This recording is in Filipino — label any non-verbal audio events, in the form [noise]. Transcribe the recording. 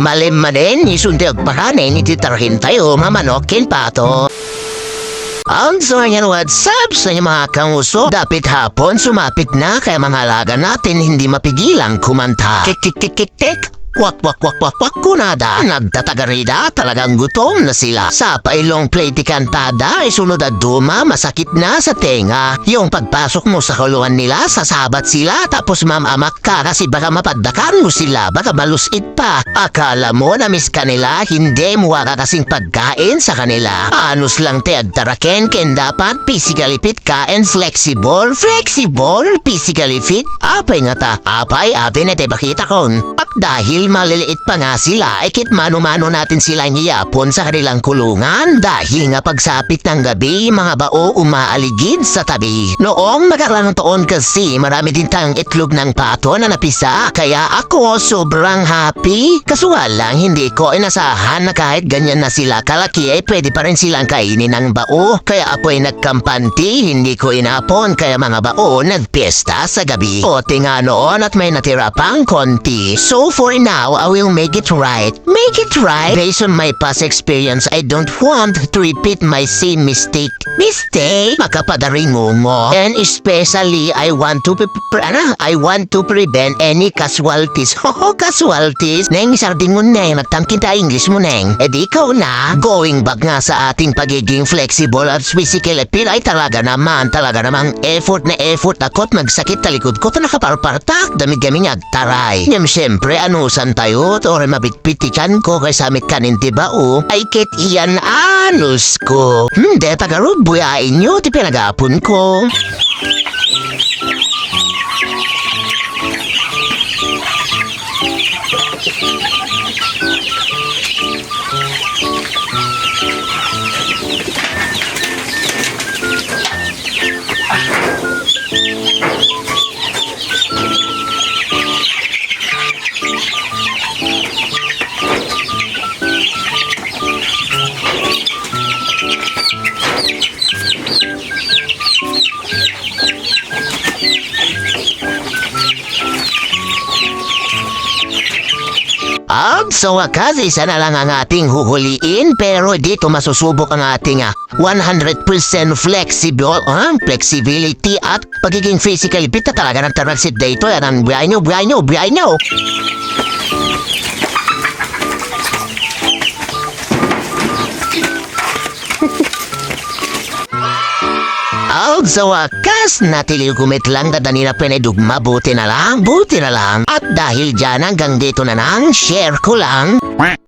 Malim manin, isundag pakanin, ititarhin tayo, mamanokin pato. Ang so yan, what's up sa inyo mga kanguso? Dapit hapon, sumapit na kaya mga alaga natin hindi mapigilang kumanta. Kik kik kik kik kik. Wak wak wak wak wak kunada. Nagtatagarida, talagang gutom na sila. Sa pailong plate kantada ay sunod at duma, masakit na sa tenga. Yung pagpasok mo sa kulungan nila, sasabat sila tapos mamamak ka kasi baka mapaddakan mo sila, baka malusit pa. Akala mo na miss kanila, hindi mo ka kasing pagkain sa kanila. Anus lang te at taraken, ken dapat physically fit ka and flexible. Flexible, physically fit. Apay nga ta, apay atin ete bakita kon. At dahil maliliit pa nga sila, ikit mano-mano natin sila ngiyapon sa kanilang kulungan. Dahil nga pagsapit ng gabi, mga bao umaaligid sa tabi. Noong makarang taon kasi, marami din tayong itlog ng pato na napisa. Kaya ako sobrang happy. Nga lang, hindi ko inasahan na kahit ganyan na sila kalaki ay pwede pa rin silang kainin ng bao. Kaya apoy nagkampanti, hindi ko inapon. Kaya mga bao nagpiesta sa gabi. O nga noon at may natira pang konti. So for now, I will make it right. Make it right? Based on my past experience, I don't want to repeat my same mistake. Mistake? Makapadaring mo. And especially, I want to, ano? I want to prevent any casualties. [laughs] Hoho, casualties? Neng, sarding mo neng, nagtangkin English mo neng. E di ikaw na, going back nga sa ating pagiging flexible at physical appeal ay talaga naman, talaga namang effort na effort ako't magsakit talikod ko to nakaparpartak, dami kami agtaray. Nyam syempre, anusan tayo, or mabitpitikan ko kay samit kanin diba o, ay kit iyan anus ko. Hindi, tagarod, buyain nyo, ti pinagapon ko. At sa wakas, isa na lang ang ating huhuliin pero dito masusubok ang ating ah, 100% flexible, ah, flexibility at pagiging physical fit na talaga ng transit dito. Yan ang buhay nyo, buhay nyo, buhay nyo. At sa wakas, natiliw kumit lang na pinedugma, buti na lang, buti na lang. At dahil dyan hanggang dito na lang, share ko lang.